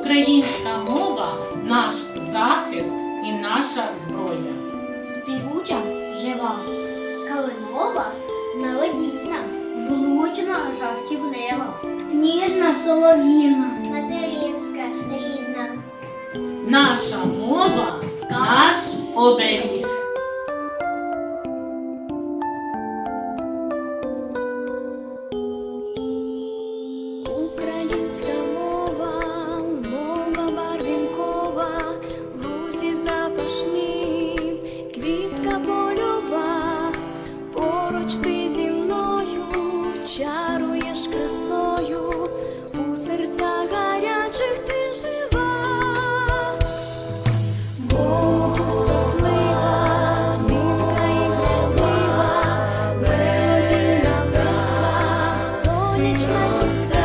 Українська мова наш захист і наша зброя. Співуча жива, калинова мелодійна, влучна жартівлива, ніжна солов'їна, материнська рідна. Наша мова наш оберіг. чаруєш красою у серцях гарячих ти жива, Богостотлива, дзвінка і грайлива, медіна, сонячна пісня.